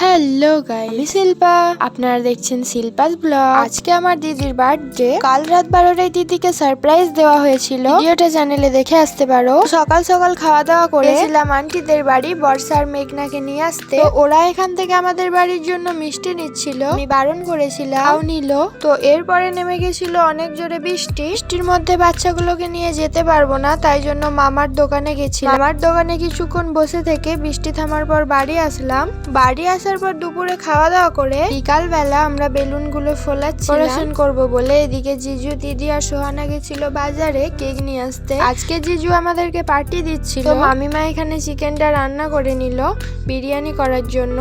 Hello guy আমি শিল্পা। আপনারা দেখছেন শিল্পাস ব্লগ। আজকে আমার দিদির বার্থডে কাল রাত বারোটায় দিদিকে সারপ্রাইজ দেওয়া হয়েছিল। ভিডিওটা চ্যানেলে দেখে আসতে পারো। সকাল সকাল খাওয়া দাওয়া করেছিলাম আন্টিদের বাড়ি, বর্ষার মেঘনাকে নিয়ে আসতে। ওরা এখান থেকে আমাদের বাড়ির জন্য মিষ্টি নিচ্ছিল। আমি বারণ করেছিলাম। নিল। তো এরপরে নেমে গেছিল অনেক জোরে বৃষ্টি। বৃষ্টির মধ্যে বাচ্চাগুলোকে নিয়ে যেতে পারব না, তাই জন্য মামার দোকানে গেছিলাম। মামার দোকানে কিছুক্ষণ বসে থেকে বৃষ্টি থামার পর বাড়ি আসলাম। বাড়ি আসার পর দুপুরে খাওয়া দাওয়া করে বিকাল বেলা আমরা বেলুনগুলো ফোলাচ্ছি ডেকোরেশন করব বলে এদিকে জিজু দিদি আর সোহানা গেছিল বাজারে কেক নিয়ে আসতে। আজকে জিজু আমাদেরকে পার্টি দিচ্ছিল। মামিমা এখানে চিকেনটা রান্না করে নিল বিরিয়ানি করার জন্য।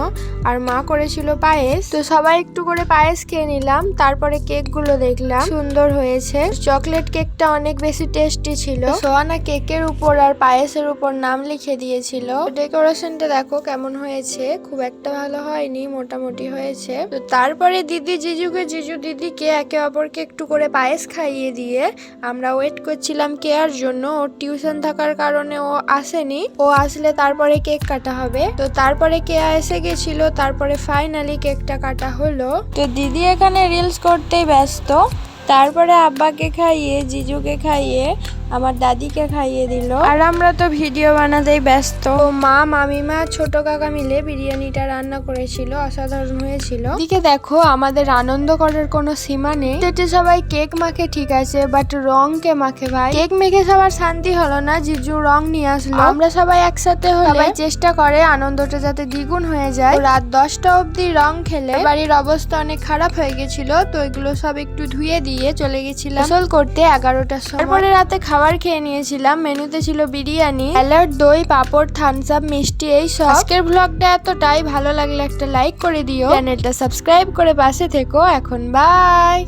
আর মা করেছিল পায়েস। তো সবাই একটু করে পায়েস খেয়ে নিলাম। তারপরে কেকগুলো দেখলাম। সুন্দর হয়েছে। চকলেট কেকটা অনেক বেশি টেস্টি ছিল। সোহানা কেকের উপর আর পায়েসের উপর নাম লিখে দিয়েছিল। ডেকোরেশনটা দেখো কেমন হয়েছে। খুব একটা ভালো হয়নি, মোটামুটি হয়েছে। তো তারপরে দিদি জিজুকে, জিজু দিদিকে একে অপরকে একটু করে পায়েস খাইয়ে দিয়ে আমরা ওয়েট করছিলাম কেয়ার জন্য। ওর টিউশন থাকার কারণে ও আসেনি। ও আসলে তারপরে কেক কাটা হবে। তো তারপরে কেয়া এসে গেছিল, তারপরে ফাইনালি কেকটা কাটা হলো। তো দিদি এখানে রিলস করতেই ব্যস্ত। তারপরে আব্বাকে খাইয়ে, জিজুকে খাইয়ে, আমার দাদিকে খাইয়ে দিল। আর আমরা তো ভিডিও বানাতেই ব্যস্ত। মা, মামিমা, ছোট কাকা মিলে বিরিয়ানিটা রান্না করেছিল, অসাধারণ হয়েছিল। দিকে দেখো, আমাদের আনন্দ করার কোনো সীমা নেই। যেটি সবাই কেক মাখে ঠিক আছে বাট রং কে মাখে ভাই? কেক মেখে সবার শান্তি হলো না, জিজু রং নিয়ে আসলো। আমরা সবাই একসাথে সবাই চেষ্টা করে আনন্দটা যাতে দ্বিগুণ হয়ে যায়। রাত দশটা অবধি রং খেলে। বাড়ির অবস্থা অনেক খারাপ হয়ে গেছিল, তো এগুলো সব একটু ধুয়ে দিয়ে চলে গেছিলাম। গোসল করতে এগারোটার সময়। তারপরে রাতে খাবার খেয়ে নিয়েছিলাম। মেনুতে ছিল বিরিয়ানি স্যালাড দই পাপড় থামস আপ মিষ্টি এই সব। আজকের ব্লগটা এতটাই। ভালো লাগলে একটা লাইক করে দিও। চ্যানেলটা সাবস্ক্রাইব করে পাশে থেকো। এখন বাই